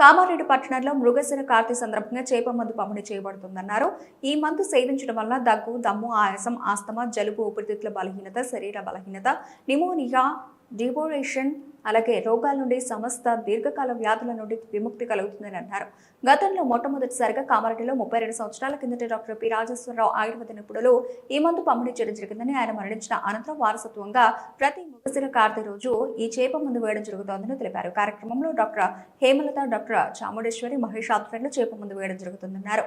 కామారెడ్డి పట్టణంలో మృగశిర కార్తీ సందర్భంగా చేప మందు పంపిణీ చేయబడుతుందన్నారు. ఈ మందు సేవించడం వల్ల దగ్గు దమ్ము ఆయాసం ఆస్తమా జలుబు ఊపిరితిత్తుల బలహీనత శరీర బలహీనత నిమోనియా డిపోరేషన్ అలాగే రోగాల నుండి సమస్త దీర్ఘకాల వ్యాధుల నుండి విముక్తి కలుగుతుందని అన్నారు. గతంలో మొట్టమొదటిసారిగా కామారెడ్డిలో ముప్పై రెండు సంవత్సరాల కిందట డాక్టర్ పి రాజేశ్వరరావు ఆయుర్వేద నిపుణులు ఈ మందు పంపిణీ చేయడం జరిగిందని ఆయన మరణించిన అనంతరం వారసత్వంగా ప్రతి ముగసిర కార్తీ రోజు ఈ చేప మందు వేయడం జరుగుతోందని తెలిపారు. కార్యక్రమంలో డాక్టర్ హేమలత డాక్టర్ చాముడేశ్వరి మహేష్ ఆధ్వర్యంలో చేప మందు వేయడం జరుగుతుందన్నారు.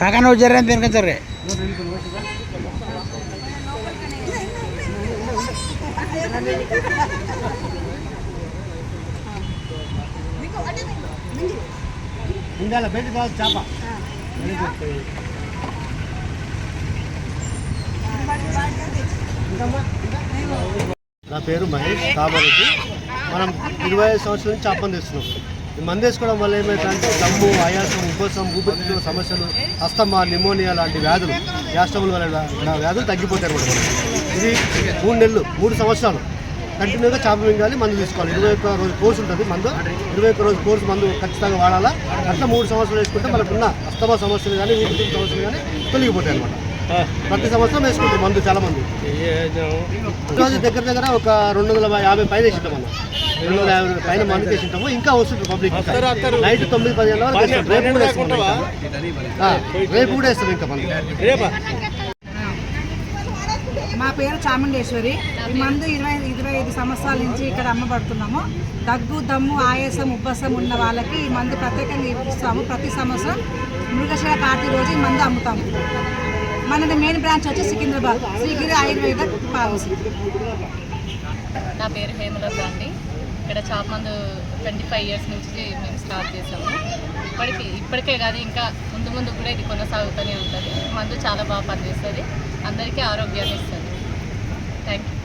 కాకా నువ్వు జర్రే తినక జర్రే ఉండాలి బయట కావాలి చేప. నా పేరు మహేష్ కామారెడ్డి. మనం ఇరవై ఐదు సంవత్సరాల నుంచి చేపలు తెస్తున్నాం ఈ మందు వేసుకోవడం వల్ల ఏమైందంటే దమ్ము ఆయాసం ఉపసం ఊపిరితిత్తుల సమస్యలు అస్తమా నిమోనియా లాంటి వ్యాధులు గ్యాస్ట్రబుల్ వల్ల వ్యాధులు తగ్గిపోతాయి ఇది మూడు నెలలు మూడు సంవత్సరాలు. కంటిన్యూగా చేప మింగాలి మందు తీసుకోవాలి. ఇరవై ఒక్క రోజు కోర్సు ఉంటుంది మందు. ఇరవై ఒక్క రోజు కోర్సు మందు ఖచ్చితంగా వాడాలా. అట్లా మూడు సంవత్సరాలు వేసుకుంటే మనకున్న అస్తమా సమస్యలు కానీ ఊపిరితిత్తుల సమస్యలు కానీ తొలగిపోతాయి అనమాట ప్రతి సంవత్సరం వేసుకుంటారు మందు చాలా మంది. రోజు దగ్గర దగ్గర ఒక రెండు వందల యాభై పైన వేసింటాం మనం రెండు వందల యాభై పైన మంది వేసింటాము. ఇంకా వస్తుంది పబ్లిక్ నైట్ తొమ్మిది పదిహేను. రేపు కూడా వేస్తాం రేపు కూడా వేస్తాం ఇంకా మనం మా పేరు చాముండేశ్వరి. ఈ మందు ఇరవై ఇరవై ఐదు సంవత్సరాల నుంచి ఇక్కడ అమ్మబడుతున్నాము. దగ్గు దమ్ము ఆయాసం ఉబ్బసం ఉన్న వాళ్ళకి ఈ మందు ప్రత్యేకంగా ఇస్తాము ప్రతి సంవత్సరం మృగశిర కార్తీ రోజు ఈ మందు అమ్ముతాము. మనది మెయిన్ బ్రాంచ్ వచ్చి సికింద్రాబాద్ శ్రీగిరి ఆయుర్వేద పాలసీ నా పేరు హేమలత అండి. ఇక్కడ చాప్ మందు ట్వంటీ ఫైవ్ ఇయర్స్ నుంచి మేము స్టార్ట్ చేసాము ఇప్పటికి ఇప్పటికే కాదు ఇంకా ముందు ముందు కూడా ఇది కొనసాగుతూనే ఉంటుంది. మందు చాలా బాగా పనిచేస్తుంది. అందరికీ ఆరోగ్యాన్ని ఇస్తుంది. Thank you.